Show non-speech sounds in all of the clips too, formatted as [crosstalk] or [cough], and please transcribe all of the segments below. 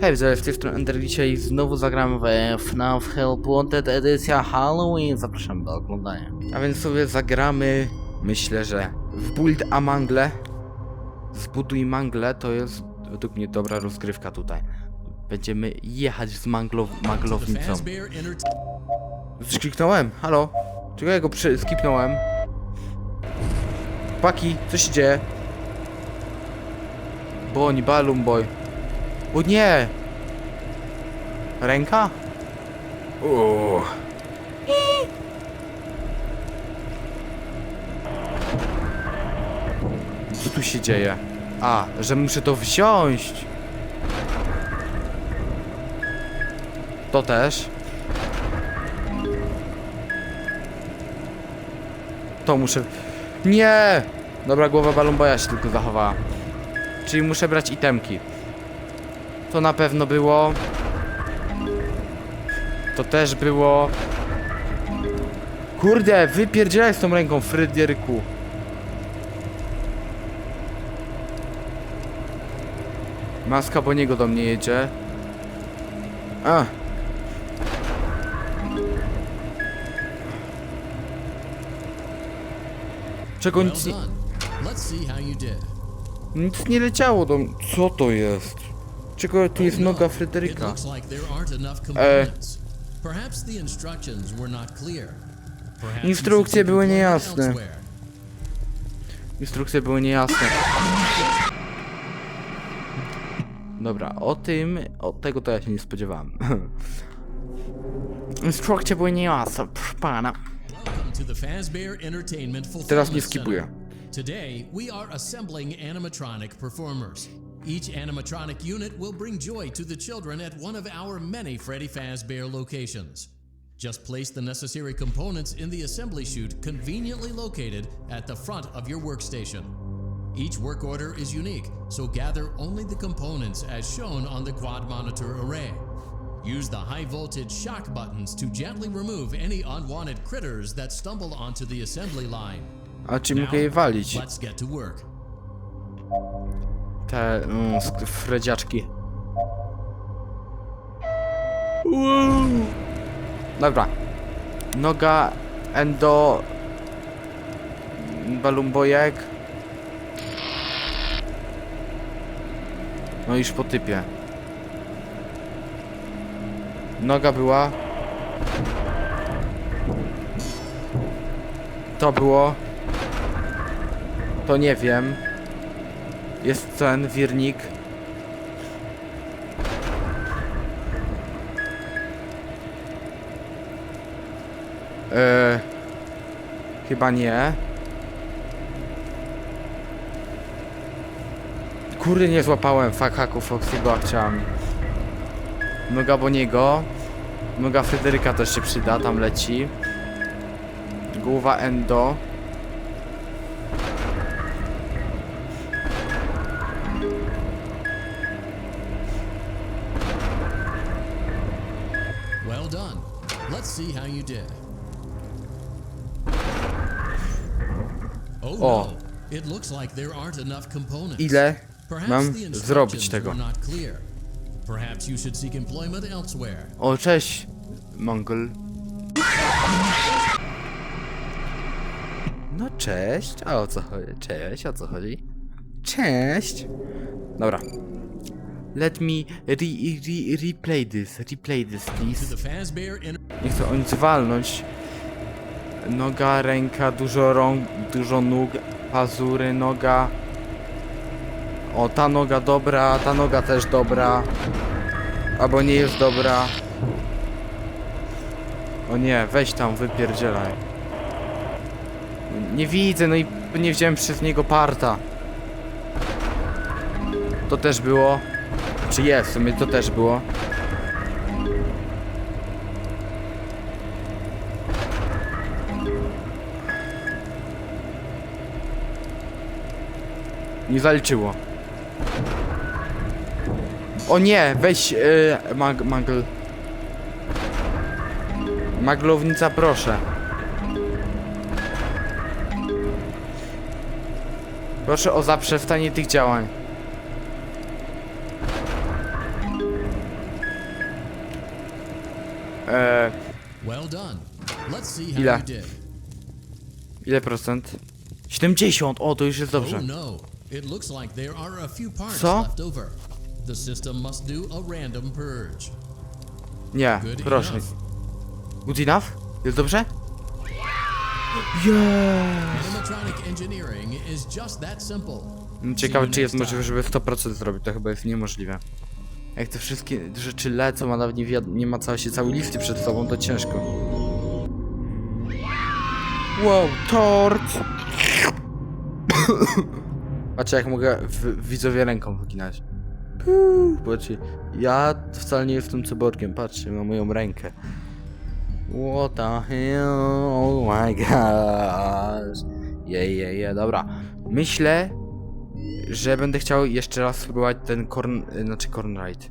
Hej, z tej strony Ender dzisiaj znowu zagram w FNAF Help Wanted edycja Halloween. Zapraszam do oglądania. A więc sobie zagramy, myślę, że w Build a Mangle. Zbuduj Mangle to jest według mnie dobra rozgrywka tutaj. Będziemy jechać z manglow maglownicą. Coś kliknąłem? Halo? Czego ja go skipnąłem? Paki, co się dzieje? Boni, Balloon Boy. O nie! Ręka? Uuu. Co tu się dzieje? A, że muszę to wziąć. To też. To muszę... Nie! Dobra, głowa balumboja się tylko zachowała. Czyli muszę brać itemki. To na pewno było. To też było. Kurde, wypierdzielaj z tą ręką, Fryderyku. Maska bo niego do mnie jedzie. A. Czego nic nie... Nic nie leciało do... Co to jest? Czego tu jest No, noga Fryderyka? you Instrukcje były niejasne. Instrukcje były niejasne. Dobra, o tym, o tego to ja się nie spodziewałem. [laughs] Instrukcje były niejasne, proszę pana. Teraz nie skipuję. Today, we are assembling animatronic performers. Each animatronic unit will bring joy to the children at one of our many Freddy Fazbear locations. Just place the necessary components in the assembly chute conveniently located at the front of your workstation. Each work order is unique, so gather only the components as shown on the quad monitor array. Use the high voltage shock buttons to gently remove any unwanted critters that stumble onto the assembly line. A czy mogę je walić? Let's get to work. Te mm, sk-. Dobra. Noga endo balumbojek. No już po typie. Noga była. To było. To nie wiem. Jest ten wirnik. Eee, chyba nie. Kurde, nie złapałem fuck hacku Foxy'ego, a chciałem. Noga Boniego. Noga Fryderyka też się przyda, tam leci. Głowa Endo. Done. Let's see how you did. Oh O. no. It looks like there aren't enough components. Ile mam zrobić tego? Perhaps you should seek employment elsewhere. O, cześć, Mongol. No cześć, a o co chodzi? Cześć, o co chodzi? Cześć! Dobra. Let me re, re, replay this, replay this please. Nie chcę o nic walnąć. Noga, ręka, dużo rąk, dużo nóg, pazury, noga. O, ta noga dobra, ta noga też dobra. Albo nie jest dobra. O nie, weź tam, wypierdzielaj. Nie widzę, no i nie wziąłem przez niego parta. To też było. Czy jest, w sumie to też było. Nie zaliczyło. O nie, weź yy, mag, magl. Maglownica proszę. Proszę o zaprzestanie tych działań. E, Ile? ile procent? 70! O, to już jest dobrze. Oh no, Co? Nie, proszę. Good enough? Jest dobrze? Simple. Ciekawe, czy jest możliwe, żeby 100% zrobić. To chyba jest niemożliwe. Jak te wszystkie rzeczy lecą, a nawet nie, nie ma całej się całej listy przed sobą, to ciężko. Wow, tort! Patrzcie, jak mogę w, widzowie ręką wyginać. Patrzcie, ja wcale nie jestem cyborgiem, patrzcie na moją rękę. What the hell? Oh my gosh. Je, je, je, dobra. Myślę, że będę chciał jeszcze raz spróbować ten corn, y, znaczy corn ride.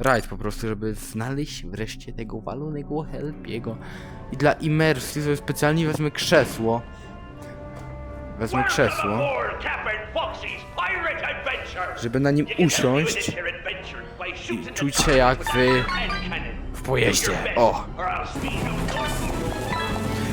Ride po prostu, żeby znaleźć wreszcie tego walonego helpiego. I dla imersji sobie specjalnie wezmę krzesło. Wezmę krzesło, żeby na nim usiąść the czuć się jak w- w pojeździe. O,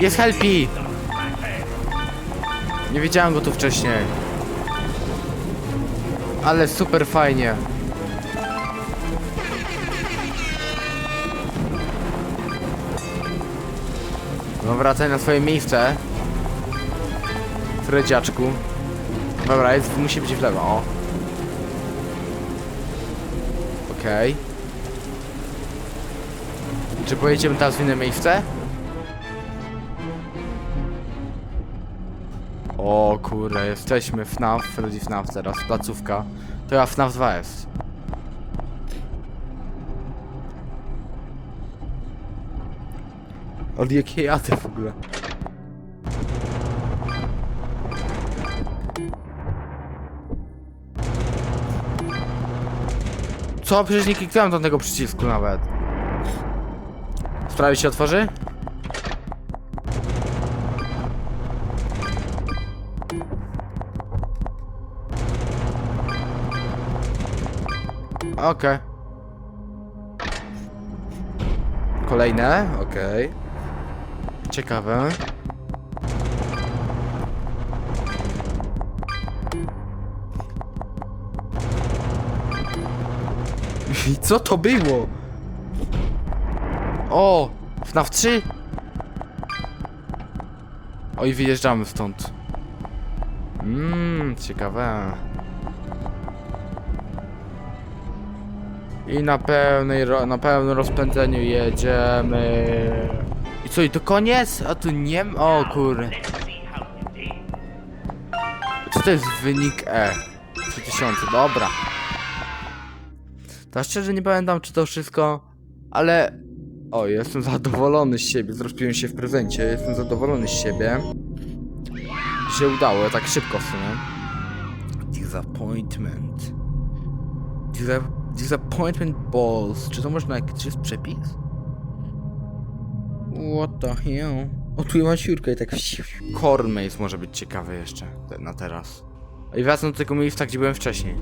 jest helpi! Nie wiedziałem go tu wcześniej. Ale super fajnie. No wracaj na swoje miejsce. Fredziaczku. Dobra, jest, musi być w lewo. Okej. Czy pojedziemy teraz w inne miejsce? Kurde, jesteśmy FNAF, Freddy FNAF teraz, placówka. To ja FNAF 2 jest. Od jakiej jadę w ogóle? Co? Przecież nie kliknąłem do tego przycisku nawet. Sprawie się otworzy? Okej. Kolejne, okej. Ciekawe. I co to było? O! FNAF 3? Oj, wyjeżdżamy stąd. Mmm, ciekawe. I na pełnej, na pełnym rozpędzeniu jedziemy. I co, i to koniec? A tu nie m- O kur... Co to jest wynik E? 3000, dobra. Tak szczerze nie pamiętam czy to wszystko, ale... O, jestem zadowolony z siebie, zrobiłem się w prezencie, jestem zadowolony z siebie. Się udało, tak szybko w sumie. Disappointment. Disa disappointment balls. Czy to można czy jest przepis? What the hell? O, tu mam siurkę i tak... [laughs] Corn maze może być ciekawy jeszcze na teraz. I wracam do tego miejsca, gdzie byłem wcześniej.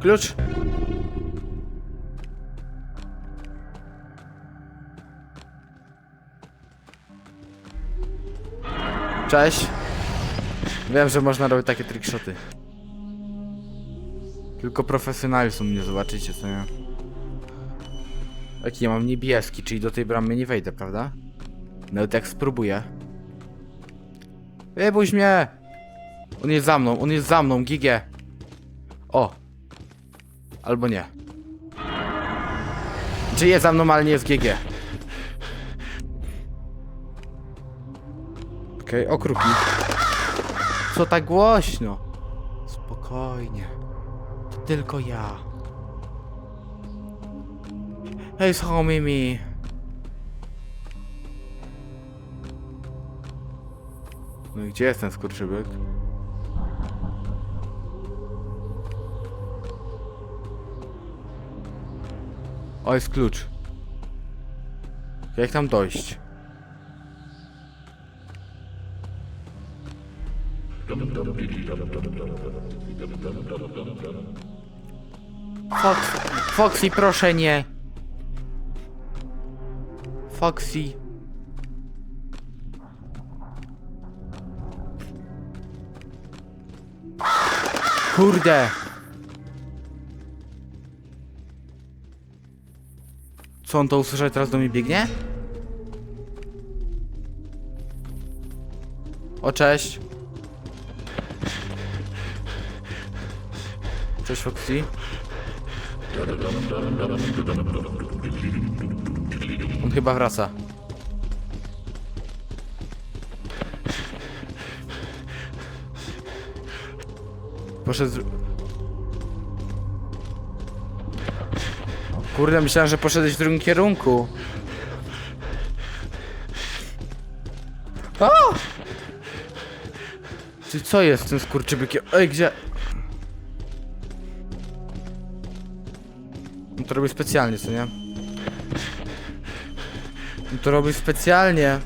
Klucz? Cześć. Wiem, że można robić takie trickshoty. Tylko profesjonalizm mnie zobaczycie, co nie? Jaki ja mam niebieski, czyli do tej bramy nie wejdę, prawda? Nawet jak spróbuję. Wybuź mnie! On jest za mną, on jest za mną, gigę! O! Albo nie. Czy jest za mną, ale nie jest GG. Okej, okay, okrutnik. Co tak głośno? Spokojnie. To tylko ja. Hej, homie mi. No i gdzie jest ten skurczybyk? O, jest klucz. Jak tam dojść? Fox, Foxy, proszę nie. Foxy. Kurde. Co on to usłyszał teraz do mnie biegnie? O, cześć. Cześć, Foxy. On chyba wraca. Poszedł... Kurde, myślałem, że poszedłeś w drugim kierunku. A! Ty co jest z tym skurczybykiem? Ej, gdzie? On to robi specjalnie, co nie? On to robi specjalnie.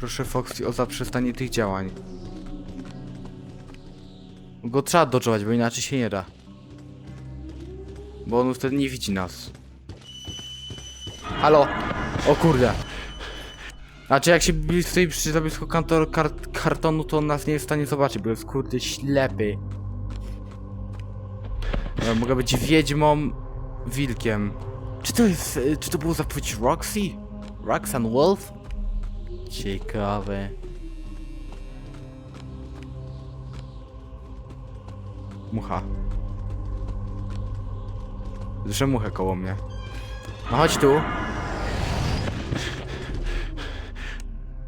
Proszę Foxy o zaprzestanie tych działań. Go trzeba dodżować, bo inaczej się nie da. Bo on wtedy nie widzi nas. Halo! O kurde! Znaczy jak się stoi przy kantor, kart, kartonu, to on nas nie jest w stanie zobaczyć, bo jest kurde ślepy. Ja mogę być wiedźmą, wilkiem. Czy to jest, e, czy to było zapowiedź Roxy? Roxanne Wolf? Ciekawe. Mucha. Słyszę muchę koło mnie. No chodź tu.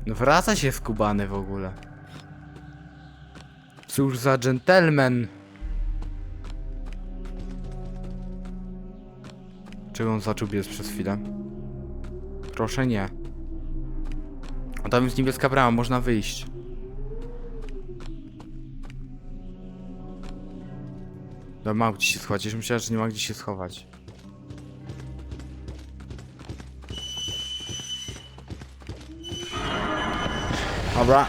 No wraca się skubany w ogóle. Cóż za gentleman. On zaczął biec przez chwilę? Proszę nie. A tam jest niebieska brama, można wyjść. No ma gdzie się schować, już myślałem, że nie ma gdzie się schować. Dobra.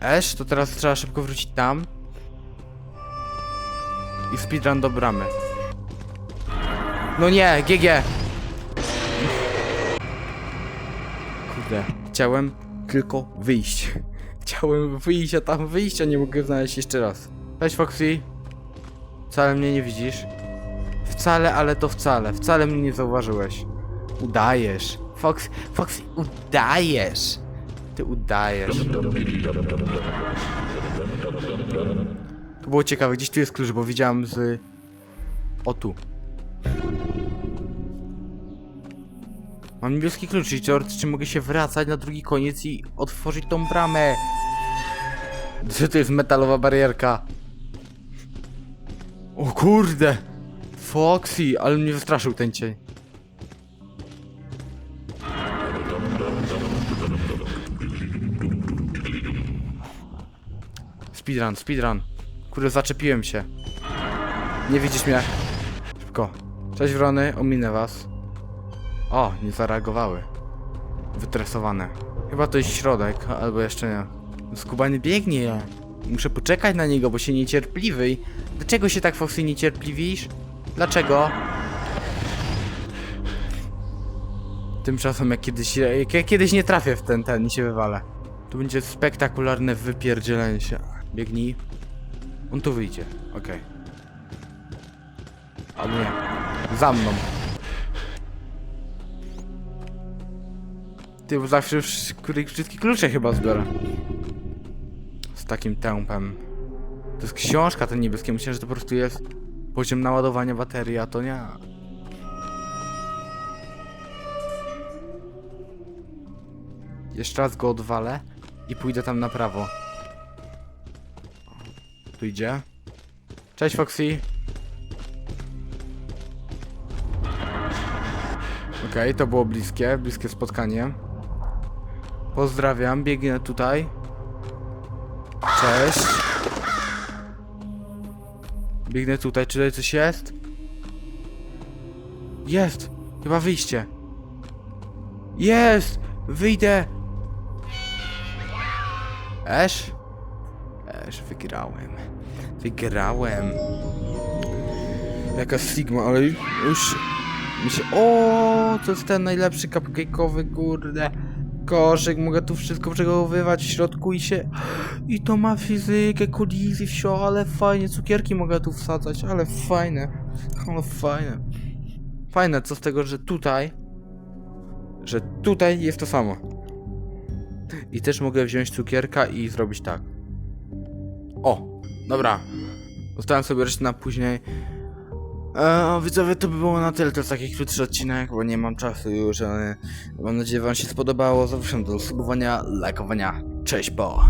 Esz, to teraz trzeba szybko wrócić tam. I speedrun do bramy. No nie, GG! Kurde, chciałem tylko wyjść. [laughs] Chciałem wyjść, a tam wyjścia nie mogę znaleźć jeszcze raz. Cześć Foxy. Wcale mnie nie widzisz. Wcale, ale to wcale. Wcale mnie nie zauważyłeś. Udajesz. Fox, Foxy, udajesz. Ty udajesz. To było ciekawe, gdzieś tu jest klucz, bo widziałem z... O tu. Mam niebieski klucz i teoretycznie mogę się wracać na drugi koniec i otworzyć tą bramę. Co to jest metalowa barierka? O kurde! Foxy, ale mnie wystraszył ten cień. Speedrun, speedrun. Kurde, zaczepiłem się. Nie widzisz mnie. Szybko. Cześć wrony, ominę was. O, nie zareagowały. Wytresowane. Chyba to jest środek, albo jeszcze nie. Skubany biegnie. Muszę poczekać na niego, bo się niecierpliwy. Dlaczego się tak Foxy niecierpliwisz? Dlaczego? Tymczasem jak kiedyś, jak ja kiedyś nie trafię w ten, ten i się wywalę. Tu będzie spektakularne wypierdzielenie się. Biegnij. On tu wyjdzie. Okej. Albo nie. Za mną. Ty, zawsze wszystkie klucze chyba zbiorę. Z takim tempem. To jest książka ten niebieski. Myślę, że to po prostu jest poziom naładowania baterii, a to nie. Jeszcze raz go odwalę i pójdę tam na prawo. Tu idzie. Cześć Foxy. Okej, to było bliskie, bliskie spotkanie. Pozdrawiam, biegnę tutaj. Cześć. Biegnę tutaj, czy tutaj coś jest? Jest! Chyba wyjście. Jest! Wyjdę! Esz? że wygrałem. Wygrałem. Jaka Sigma, ale już mi się... O, to jest ten najlepszy cupcake'owy, kurde. Koszyk, mogę tu wszystko przechowywać w środku i się... [gasps] I to ma fizykę, kolizji, wsio, ale fajnie, cukierki mogę tu wsadzać, ale fajne. Ale fajne. Fajne, co z tego, że tutaj... Że tutaj jest to samo. I też mogę wziąć cukierka i zrobić tak. O, dobra. Zostałem sobie resztę na później. Eee, widzowie, to by było na tyle. To jest taki krótszy odcinek, bo nie mam czasu już, ale mam nadzieję, wam się spodobało. Zapraszam do subowania, lajkowania. Cześć, po!